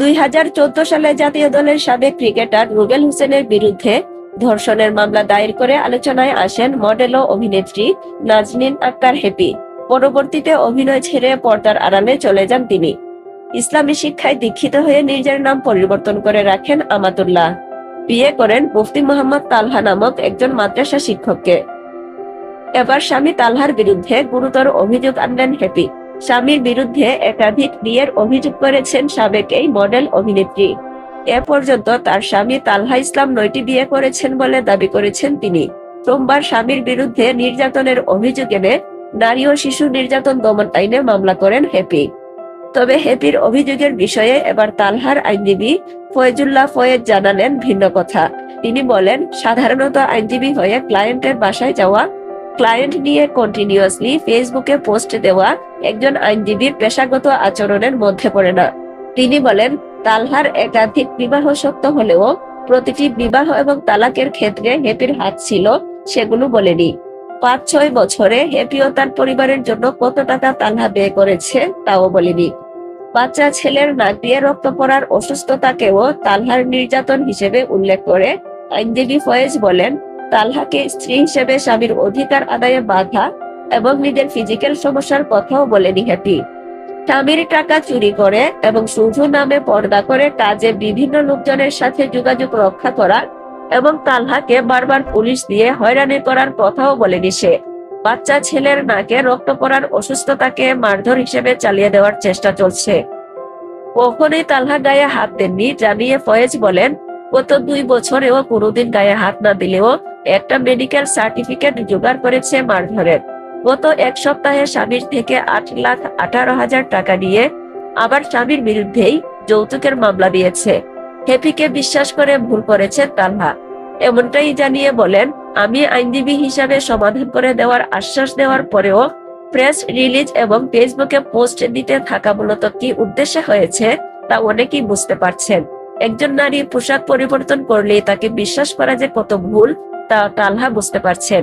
দুই সালে জাতীয় দলের সাবেক ক্রিকেটার রুবেল হোসেনের বিরুদ্ধে ধর্ষণের মামলা দায়ের করে আলোচনায় আসেন মডেল ও অভিনেত্রী নাজনীন আক্তার হ্যাপি পরবর্তীতে অভিনয় ছেড়ে পর্দার আড়ালে চলে যান তিনি। ইসলামী শিক্ষায় দীক্ষিত হয়ে নিজের নাম পরিবর্তন করে রাখেন আমাতুল্লাহ। বিয়ে করেন মুফতি মোহাম্মদ তালহা নামক একজন মাদ্রাসা শিক্ষককে। এবার স্বামী তালহার বিরুদ্ধে গুরুতর অভিযোগ আনলেন হ্যাপি স্বামীর বিরুদ্ধে একাধিক বিয়ের অভিযোগ করেছেন সাবেক এই মডেল অভিনেত্রী। এ পর্যন্ত তার স্বামী তালহা ইসলাম নয়টি বিয়ে করেছেন বলে দাবি করেছেন তিনি। সোমবার স্বামীর বিরুদ্ধে নির্যাতনের অভিযোগ এনে নারী ও শিশু নির্যাতন দমন আইনে মামলা করেন হ্যাপি তবে হ্যাপির অভিযোগের বিষয়ে এবার তালহার আইনজীবী ফয়েজুল্লাহ ফয়েজ জানালেন ভিন্ন কথা। তিনি বলেন, সাধারণত আইনজীবী হয়ে ক্লায়েন্টের বাসায় যাওয়া ক্লায়েন্ট নিয়ে কন্টিনিউয়াসলি ফেসবুকে পোস্ট দেওয়া একজন আইনজীবীর পেশাগত আচরণের মধ্যে পড়ে না। তিনি বলেন, তালহার একাধিক বিবাহ সত্য হলেও প্রতিটি বিবাহ এবং তালাকের ক্ষেত্রে হ্যাপির হাত ছিল সেগুলো বলেনি। পাঁচ, ছয় বছরে হ্যাপি ও তার পরিবারের জন্য কত টাকা তালহা ব্যয় করেছে তাও বলেনি। বাচ্চা ছেলের নাক দিয়ে রক্ত পড়ার অসুস্থতাকেও তালহার নির্যাতন হিসেবে উল্লেখ করে আইনজীবী ফয়েজ বলেন তালহাকে স্ত্রী হিসেবে স্বামীর অধিকার আদায়ে বাধা এবং নিজের ফিজিক্যাল সমস্যার কথাও বলেনি হ্যাপি স্বামীর টাকা চুরি করে এবং শুধু নামে পর্দা করে কাজে বিভিন্ন লোকজনের সাথে যোগাযোগ রক্ষা করা এবং তালহাকে বারবার পুলিশ দিয়ে হয়রানি করার কথাও বলেনি সে বাচ্চা ছেলের নাকে রক্ত পড়ার অসুস্থতাকে মারধর হিসেবে চালিয়ে দেওয়ার চেষ্টা চলছে। কখনোই তালহা গায়ে হাত দেননি, জানিয়ে ফয়েজ বলেন, গত দুই বছরেও কোনোদিন গায়ে হাত না দিলেও একটা মেডিকেল সার্টিফিকেট জোগাড় করেছে মারধরের। গত এক সপ্তাহে স্বামীর থেকে আট লাখ আঠারো হাজার টাকা নিয়ে আবার স্বামীর বিরুদ্ধেই যৌতুকের মামলা দিয়েছে। হ্যাপিকে বিশ্বাস করে ভুল করেছে তালহা। এমনটাই জানিয়ে বলেন, আমি আইনজীবী হিসাবে সমাধান করে দেওয়ার আশ্বাস দেওয়ার পরেও প্রেস রিলিজ এবং ফেসবুকে পোস্ট দিতে থাকা মূলত কি উদ্দেশ্যে হয়েছে তা অনেকেই বুঝতে পারছেন। একজন নারী পোশাক পরিবর্তন করলে তাকে বিশ্বাস করা যে কত ভুল তা তালহা বুঝতে পারছেন।